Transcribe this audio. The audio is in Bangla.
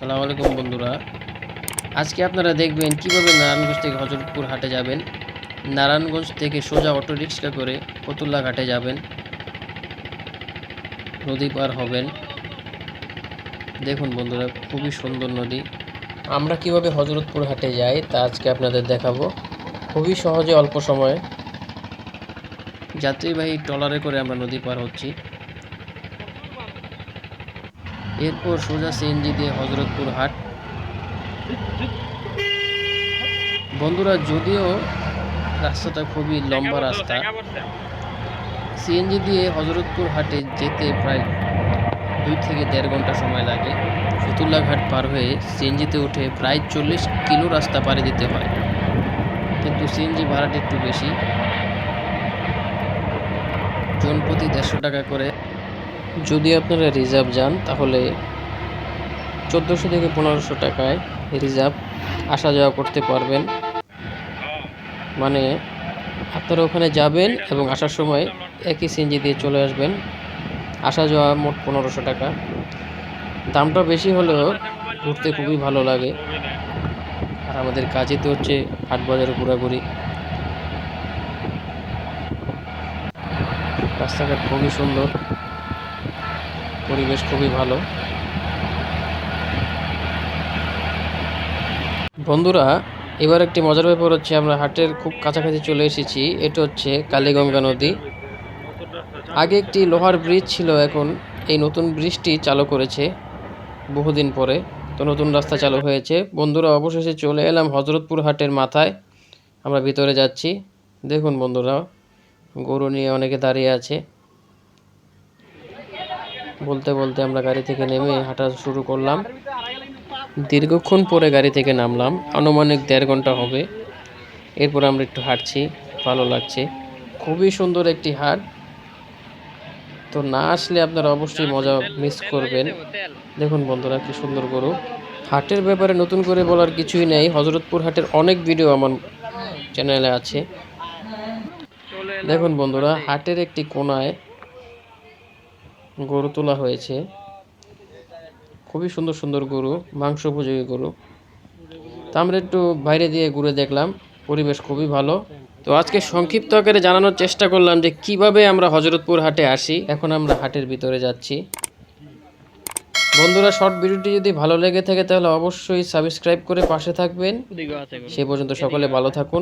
সালামু আলাইকুম বন্ধুরা। আজকে আপনারা দেখবেন কীভাবে নারায়ণগঞ্জ থেকে হজরতপুর হাটে যাবেন। নারায়ণগঞ্জ থেকে সোজা অটো রিক্সা করে ফতুল্লা ঘাটে যাবেন। নদী পার হবেন। দেখুন বন্ধুরা, খুবই সুন্দর নদী। আমরা কীভাবে হজরতপুর হাটে যাই তা আজকে আপনাদের দেখাবো। খুবই সহজে, অল্প সময়ে। যাত্রীবাহী ট্রলারে করে আমরা নদী পার হচ্ছি। এরপর সোজা সিএনজি দিয়ে হজরতপুর হাট। বন্ধুরা, যদিও রাস্তাটা খুবই লম্বা রাস্তা সিএনজি দিয়ে হজরতপুর হাটে যেতে প্রায় দুই থেকে দেড় ঘণ্টা সময় লাগে। ফতুল্লা ঘাট পার হয়ে সিএনজিতে উঠে প্রায় চল্লিশ কিলো রাস্তা পাড়ি দিতে হয়। কিন্তু সিএনজি ভাড়াটা একটু বেশি। জনপ্রতি দেড়শো টাকা করে যদি আপনারা রিজার্ভ যান, তাহলে চোদ্দোশো থেকে পনেরোশো টাকায় রিজার্ভ আসা যাওয়া করতে পারবেন। মানে আপনারা ওখানে যাবেন এবং আসার সময় একই সিএনজি দিয়ে চলে আসবেন। আসা যাওয়া মোট পনেরোশো টাকা। দামটা বেশি হলেও ঘুরতে খুবই ভালো লাগে। আর আমাদের কাজে তো হচ্ছে হাট বাজারে ঘোরাঘুরি। রাস্তাঘাট খুবই সুন্দর। পরিবেশ খুবই ভালো। বন্ধুরা, এবার একটি মজার ব্যাপার হচ্ছে আমরা হাটের খুব কাছাকাছি চলে এসেছি। এটা হচ্ছে কালীগঙ্গা নদী। আগে একটি লোহার ব্রিজ ছিল, এখন এই নতুন ব্রিজটি চালু করেছে বহুদিন পরে। তো নতুন রাস্তা চালু হয়েছে। বন্ধুরা, অবশেষে চলে এলাম হজরতপুর হাটের মাথায়। আমরা ভিতরে যাচ্ছি। দেখুন বন্ধুরা, গরু নিয়ে অনেকে দাঁড়িয়ে আছে। বলতে বলতে আমরা গাড়ি থেকে নেমে হাঁটা শুরু করলাম। দীর্ঘক্ষণ পরে গাড়ি থেকে নামলাম। আনুমানিক দেড় ঘণ্টা হবে। এরপর আমরা একটু হাঁটছি। ভালো লাগছে। খুবই সুন্দর একটি হাট। তো না আসলে আপনারা অবশ্যই মজা মিস করবেন। দেখুন বন্ধুরা, কি সুন্দর গরু। হাটের ব্যাপারে নতুন করে বলার কিছুই নেই। হজরতপুর হাটের অনেক ভিডিও আমার চ্যানেলে আছে। দেখুন বন্ধুরা, হাটের একটি কোনায় গরু তোলা হয়েছে। খুবই সুন্দর সুন্দর গরু মাংস উপযোগী গরু। তো আমরা একটু বাইরে দিয়ে ঘুরে দেখলাম পরিবেশ খুবই ভালো। তো আজকে সংক্ষিপ্ত আকারে জানানোর চেষ্টা করলাম যে কীভাবে আমরা হজরতপুর হাটে আসি। এখন আমরা হাটের ভিতরে যাচ্ছি। বন্ধুরা শর্ট ভিডিওটি যদি ভালো লেগে থাকে তাহলে অবশ্যই সাবস্ক্রাইব করে পাশে থাকবেন। সে পর্যন্ত সকলে ভালো থাকুন।